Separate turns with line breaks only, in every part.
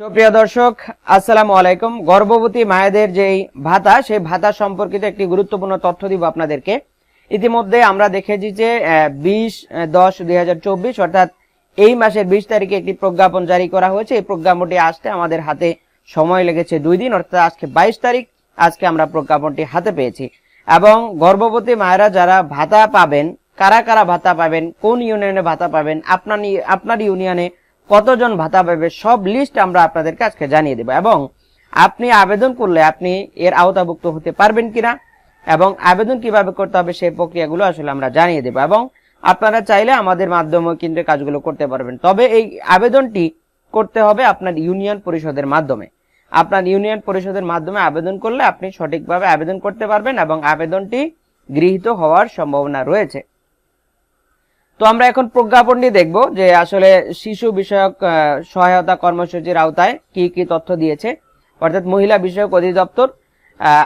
সুপ্রিয় দর্শক, আসসালামু আলাইকুম। গর্ভবতী মায়েদের যেই ভাতা, সেই ভাতা সম্পর্কিত একটি গুরুত্বপূর্ণ তথ্য দিব আপনাদেরকে। ইতিমধ্যে আমরা দেখেছি যে বিশ দশ, দুই অর্থাৎ এই মাসের বিশ তারিখে একটি প্রজ্ঞাপন জারি করা হয়েছে। এই প্রজ্ঞাপনটি আসতে আমাদের হাতে সময় লেগেছে দুই দিন, অর্থাৎ আজকে বাইশ তারিখ, আজকে আমরা প্রজ্ঞাপনটি হাতে পেয়েছি। এবং গর্ভবতী মায়েরা যারা ভাতা পাবেন, কারা কারা ভাতা পাবেন, কোন ইউনিয়নে ভাতা পাবেন, আপনার আপনার ইউনিয়নে কতজন ভাতা পাবে সব লিস্ট আমরা আপনাদেরকে আজকে জানিয়ে দেব। এবং আপনি আবেদন করলে আপনি এর আওতাভুক্ত হতে পারবেন কিনা এবং আবেদন কীভাবে করতে হবে সেই প্রক্রিয়াগুলো আসলে আমরা জানিয়ে দেব। এবং আপনারা চাইলে আমাদের মাধ্যমে কিন্তু কাজগুলো করতে পারবেন। তবে এই আবেদনটি করতে হবে আপনার ইউনিয়ন পরিষদের মাধ্যমে। আপনার ইউনিয়ন পরিষদের মাধ্যমে আবেদন করলে আপনি সঠিকভাবে আবেদন করতে পারবেন এবং আবেদনটি গৃহীত হওয়ার সম্ভাবনা রয়েছে। তো আমরা এখন প্রজ্ঞাপনটি দেখব যে আসলে শিশু বিষয়ক সহায়তা কর্মসূচির আওতায় কি কি তথ্য দিয়েছে। অর্থাৎ মহিলা বিষয়ক অধিদপ্তর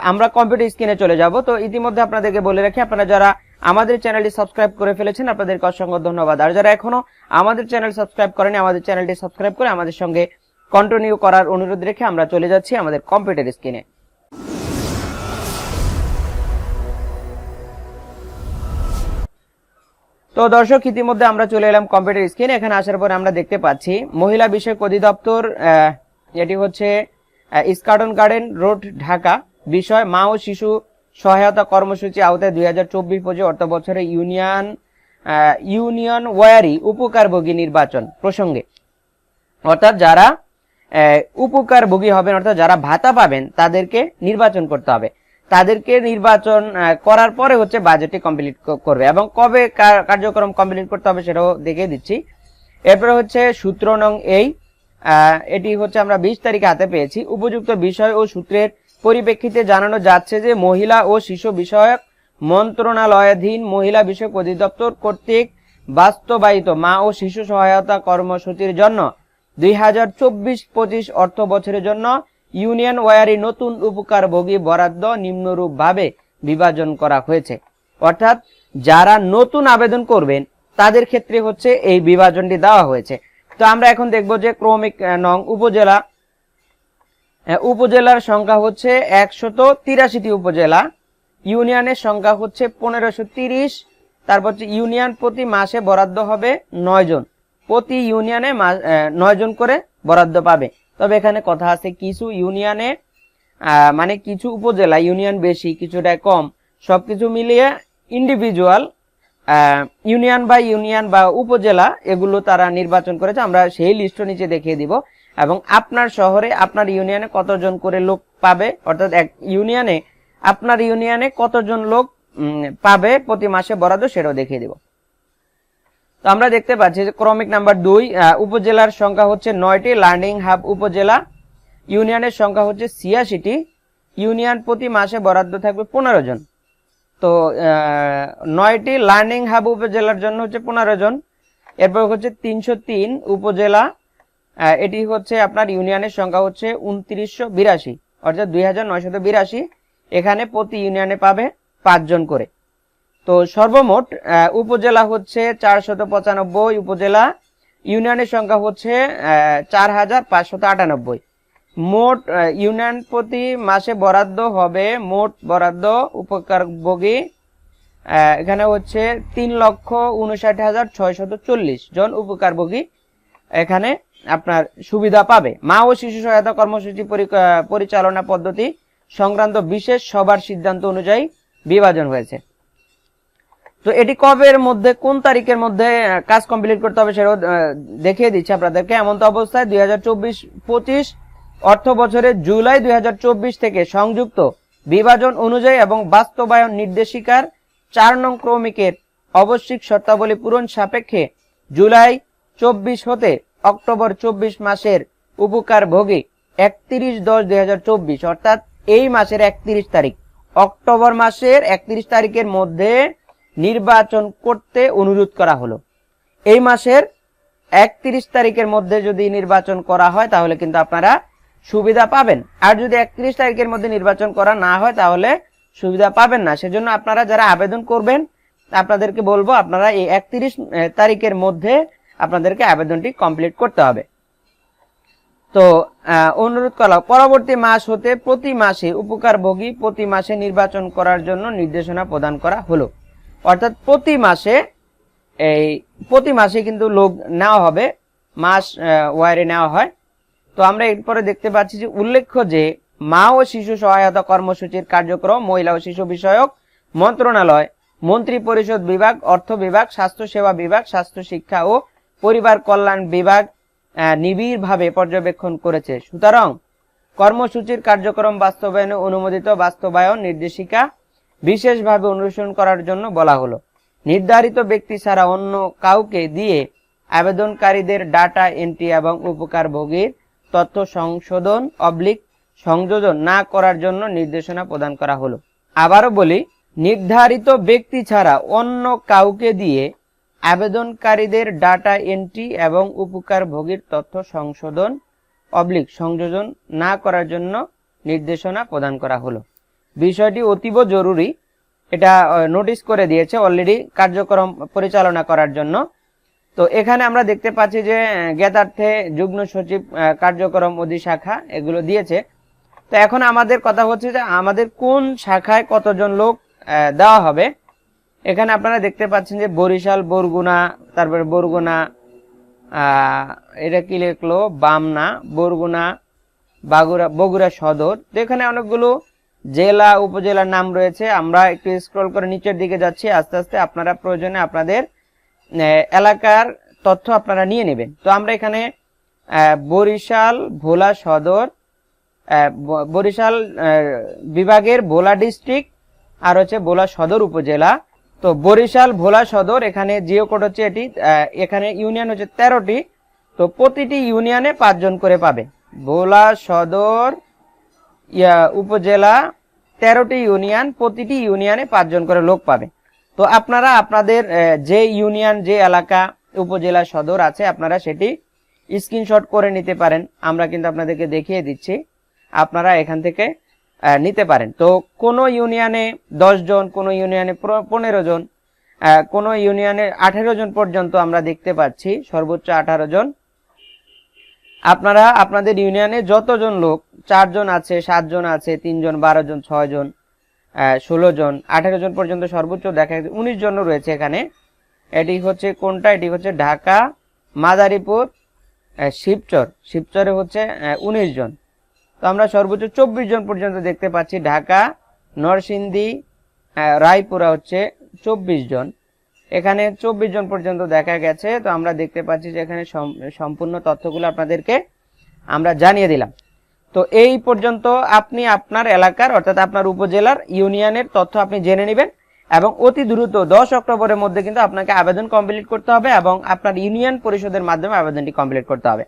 আমরা কম্পিউটার স্ক্রিনে চলে যাব। তো ইতিমধ্যে আপনাদেরকে বলে রাখি, আপনারা যারা আমাদের চ্যানেলটি সাবস্ক্রাইব করে ফেলেছেন, আপনাদেরকে অসংখ্য ধন্যবাদ। আর যারা এখনও আমাদের চ্যানেল সাবস্ক্রাইব করেনি, আমাদের চ্যানেলটি সাবস্ক্রাইব করে আমাদের সঙ্গে কন্টিনিউ করার অনুরোধ রেখে আমরা চলে যাচ্ছি আমাদের কম্পিউটার স্ক্রিনে। তো দর্শক, ইতিমধ্যে আমরা চলে এলাম কম্পিউটার স্ক্রিনে এখানে আসার পরে আমরা দেখতে পাচ্ছি মহিলা বিষয়ক অধিদপ্তর এটি হচ্ছে ইস্কার্টন গার্ডেন রোড ঢাকা। বিষয়, মা ও শিশু সহায়তা কর্মসূচি আওতায় দুই হাজার চব্বিশ পঁচিশ অর্থ বছরে ইউনিয়ন ইউনিয়ন ওয়ারি উপকারভোগী নির্বাচন প্রসঙ্গে। অর্থাৎ যারা উপকারভোগী হবেন, অর্থাৎ যারা ভাতা পাবেন, তাদেরকে নির্বাচন করতে হবে। তাদেরকে নির্বাচন করার পরে হচ্ছে বাজেটটি কমপ্লিট করবে। এবং কবে কার- কার্যক্রম কমপ্লিট করতে হবে সেটাও দেখিয়ে দিচ্ছি। এরপরে হচ্ছে সূত্র নং এই এটি হচ্ছে আমরা বিশ তারিখে হাতে পেয়েছি। উপযুক্ত বিষয় ও সূত্রের পরিপ্রেক্ষিতে জানানো যাচ্ছে যে মহিলা ও শিশু বিষয়ক মন্ত্রণালয়াধীন মহিলা বিষয়ক অধিদপ্তর কর্তৃক বাস্তবায়িত মা ও শিশু সহায়তা কর্মসূচির জন্য দুই হাজার চব্বিশ পঁচিশ অর্থ বছরের জন্য ইউনিয়ন ওয়ারি নতুন উপকারভোগী বরাদ্দ নিম্নরূপ ভাবে বিভাজন করা হয়েছে। অর্থাৎ যারা নতুন আবেদন করবেন, তাদের ক্ষেত্রে হচ্ছে এই বিভাজনটি দেওয়া হয়েছে। তো আমরা এখন দেখব যে ক্রমিক নং উপজেলা উপজেলার সংখ্যা হচ্ছে একশত তিরাশিটি উপজেলা। ইউনিয়নের সংখ্যা হচ্ছে পনেরোশো তিরিশ। তারপর ইউনিয়ন প্রতি মাসে বরাদ্দ হবে নয় জন প্রতি ইউনিয়নে নয় জন করে বরাদ্দ পাবে। তবে এখানে কথা আছে কিছু ইউনিয়নে মানে কিছু উপজেলা, ইউনিয়ন বেশি কিছুটা কম, সবকিছু মিলিয়ে ইন্ডিভিজুয়াল ইউনিয়ন বা ইউনিয়ন বা উপজেলা এগুলো তারা নির্বাচন করেছে, আমরা সেই লিস্ট নিচে দেখিয়ে দিব। এবং আপনার শহরে, আপনার ইউনিয়নে কতজন করে লোক পাবে? অর্থাৎ এক ইউনিয়নে, আপনার ইউনিয়নে কতজন লোক পাবে প্রতি মাসে বরাদ্দ সেটাও দেখিয়ে দিব। তো আমরা দেখতে পাচ্ছি যে ক্রমিক নাম্বার দুই উপজেলার সংখ্যা হচ্ছে নয়টি লার্নিং হাব উপজেলা। ইউনিয়নের সংখ্যা হচ্ছে ছিয়াশিটি। ইউনিয়ন প্রতি মাসে বরাদ্দ থাকবে পনেরো জন। তো নয়টি লার্নিং হাব উপজেলার জন্য হচ্ছে পনেরো জন। এরপর হচ্ছে তিনশো তিন উপজেলা। এটি হচ্ছে আপনার ইউনিয়নের সংখ্যা হচ্ছে উনত্রিশশো বিরাশি, অর্থাৎ দুই হাজার বিরাশি। এখানে প্রতি ইউনিয়নে পাবে পাঁচজন করে। তো সর্বমোট উপজেলা হচ্ছে চারশত পঁচানব্বই, উপজেলা ইউনিয়নের সংখ্যা হচ্ছে চার হাজার পাঁচশত আটানব্বই। মোট ইউনিয়ন প্রতি মাসে বরাদ্দ হবে মোট বরাদ্দ উপকারভোগী এখানে হচ্ছে তিন লক্ষ উনষাট হাজার ছয়শত চল্লিশ জন উপকারভোগী এখানে আপনার সুবিধা পাবে। মা ও শিশু সহায়তা কর্মসূচি পরিচালনা পদ্ধতি সংক্রান্ত বিশেষ সবার সিদ্ধান্ত অনুযায়ী বিভাজন হয়েছে। তো এটি কবের মধ্যে, কোন তারিখের মধ্যে কাজ কমপ্লিট করতে হবে সেটাও দেখিয়ে দিচ্ছি আপনাদেরকে। এমন তো অবস্থায় দুই হাজার চব্বিশ পঁচিশ অর্থ বছরের জুলাই দু হাজার চব্বিশ থেকে সংযুক্ত বিভাজন অনুযায়ী এবং বাস্তবায়ন নির্দেশিকার চার নং ক্রমিকের আবশ্যিক শর্তাবলী পূরণ সাপেক্ষে জুলাই চব্বিশ হতে অক্টোবর চব্বিশ মাসের উপকার ভোগী একত্রিশ দশ দুই অর্থাৎ এই মাসের একত্রিশ তারিখ। অক্টোবর মাসের একত্রিশ তারিখের মধ্যে নির্বাচন করতে অনুরোধ করা হলো। এই মাসের একত্রিশ তারিখের মধ্যে যদি নির্বাচন করা হয়, তাহলে কিন্তু আপনারা সুবিধা পাবেন। আর যদি একত্রিশ তারিখের মধ্যে নির্বাচন করা না হয়, তাহলে সুবিধা পাবেন না। সেজন্য আপনারা যারা আবেদন করবেন, আপনাদেরকে বলব, আপনারা এই একত্রিশ তারিখের মধ্যে আপনাদেরকে আবেদনটি কমপ্লিট করতে হবে। তো অনুরোধ করা পরবর্তী মাস হতে প্রতি মাসে উপকারভোগী প্রতি মাসে নির্বাচন করার জন্য নির্দেশনা প্রদান করা হলো। অর্থাৎ প্রতি মাসে এই, প্রতি মাসে কিন্তু লোক নেওয়া হবে, মাস ওয়ারে নেওয়া হয়। তো আমরা এরপরে দেখতে পাচ্ছি যে উল্লেখ্য যে মা ও শিশু সহায়তা কর্মসূচির কার্যক্রম, মহিলা ও শিশু বিষয়ক মন্ত্রণালয়, মন্ত্রী পরিষদ বিভাগ, অর্থ বিভাগ, স্বাস্থ্য সেবা বিভাগ, স্বাস্থ্য শিক্ষা ও পরিবার কল্যাণ বিভাগ নিবিড়ভাবে পর্যবেক্ষণ করেছে। সুতরাং কর্মসূচির কার্যক্রম বাস্তবায়নে অনুমোদিত বাস্তবায়ন নির্দেশিকা বিশেষভাবে অনুসরণ করার জন্য বলা হলো। নির্ধারিত ব্যক্তি ছাড়া অন্য কাউকে দিয়ে আবেদনকারীদের ডাটা এন্ট্রি এবং উপকারভোগীর তথ্য সংশোধন অবলিক সংযোজন না করার জন্য নির্দেশনা প্রদান করা হলো। আবারও বলি, নির্ধারিত ব্যক্তি ছাড়া অন্য কাউকে দিয়ে আবেদনকারীদের ডাটা এন্ট্রি এবং উপকারভোগীর তথ্য সংশোধন অবলিক সংযোজন না করার জন্য নির্দেশনা প্রদান করা হলো। বিষয়টি অতীব জরুরি। এটা নোটিশ করে দিয়েছে অলরেডি কার্যক্রম পরিচালনা করার জন্য। তো এখানে আমরা দেখতে পাচ্ছি যে জ্ঞাতার্থে যুগ্ম সচিব কার্যক্রম অধিশাখা এগুলো দিয়েছে। তো এখন আমাদের কথা হচ্ছে যে, আমাদের কোন শাখায় কতজন লোক দেওয়া হবে। এখানে আপনারা দেখতে পাচ্ছেন যে, বরিশাল, বরগুনা, তারপরে বরগুনা এটা কি লিখলো? বামনা, বরগুনা বাগুড়া বগুড়া সদর। তো এখানে অনেকগুলো জেলা, উপজেলার নাম রয়েছে। আমরা একটু স্ক্রল করে নিচের দিকে যাচ্ছি। আস্তে আস্তে আপনারা প্রয়োজনে আপনাদের এলাকার তথ্য আপনারা নিয়ে নেবেন। তো আমরা এখানে বরিশাল, ভোলা সদর বরিশাল বিভাগের ভোলা ডিস্ট্রিক্ট আর হচ্ছে ভোলা সদর উপজেলা। তো বরিশাল, ভোলা সদর, এখানে জিও কোড হচ্ছে এটি এখানে ইউনিয়ন হচ্ছে তেরোটি। তো প্রতিটি ইউনিয়নে পাঁচজন করে পাবে। ভোলা সদর ইয়া উপজেলা তেরোটি ইউনিয়ন, প্রতিটি ইউনিয়নে পাঁচজন করে লোক পাবে। তো আপনারা আপনাদের যে ইউনিয়ন, যে এলাকা, উপজেলা, সদর আছে, আপনারা সেটি স্ক্রিনশট করে নিতে পারেন। আমরা কিন্তু আপনাদেরকে দেখিয়ে দিচ্ছি। আপনারা এখান থেকে নিতে পারেন। তো কোনো ইউনিয়নে জন কোনো ইউনিয়নে পনেরো জন কোনো ইউনিয়নে আঠেরো জন পর্যন্ত আমরা দেখতে পাচ্ছি, সর্বোচ্চ আঠারো জন। আপনারা আপনাদের ইউনিয়নে যতজন লোক চারজন আছে, সাতজন আছে, তিনজন বারো জন ছয় জন ষোলো জন আঠেরো জন পর্যন্ত সর্বোচ্চ দেখা যাচ্ছে। উনিশ জনও রয়েছে এখানে। এটি হচ্ছে কোনটা? এটি হচ্ছে ঢাকা, মাদারীপুর শিবচর। শিবচরে হচ্ছে উনিশ জন তো আমরা সর্বোচ্চ চব্বিশ জন পর্যন্ত দেখতে পাচ্ছি। ঢাকা, নরসিংদী রায়পুরা হচ্ছে চব্বিশ জন এখানে চব্বিশ জন পর্যন্ত দেখা গেছে। তো আমরা দেখতে পাচ্ছি যে এখানে সম- সম্পূর্ণ তথ্যগুলো আপনাদেরকে আমরা জানিয়ে দিলাম। তো এই পর্যন্ত আপনি আপনার এলাকার, অর্থাৎ আপনার উপজেলার ইউনিয়নের তথ্য আপনি জেনে নেবেন এবং অতি দ্রুত দশ অক্টোবরের মধ্যে কিন্তু আপনাকে আবেদন কমপ্লিট করতে হবে এবং আপনার ইউনিয়ন পরিষদের মাধ্যমে আবেদনটি কমপ্লিট করতে হবে।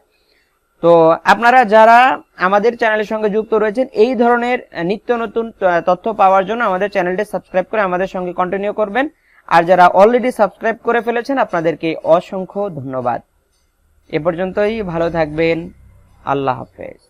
তো আপনারা যারা আমাদের চ্যানেলের সঙ্গে যুক্ত রয়েছেন, এই ধরনের নিত্য নতুন তথ্য পাওয়ার জন্য আমাদের চ্যানেলটি সাবস্ক্রাইব করে আমাদের সঙ্গে কন্টিনিউ করবেন। আর যারা অলরেডি সাবস্ক্রাইব করে ফেলেছেন, আপনাদেরকে অসংখ্য ধন্যবাদ। এ পর্যন্তই, ভালো থাকবেন। আল্লাহ হাফেজ।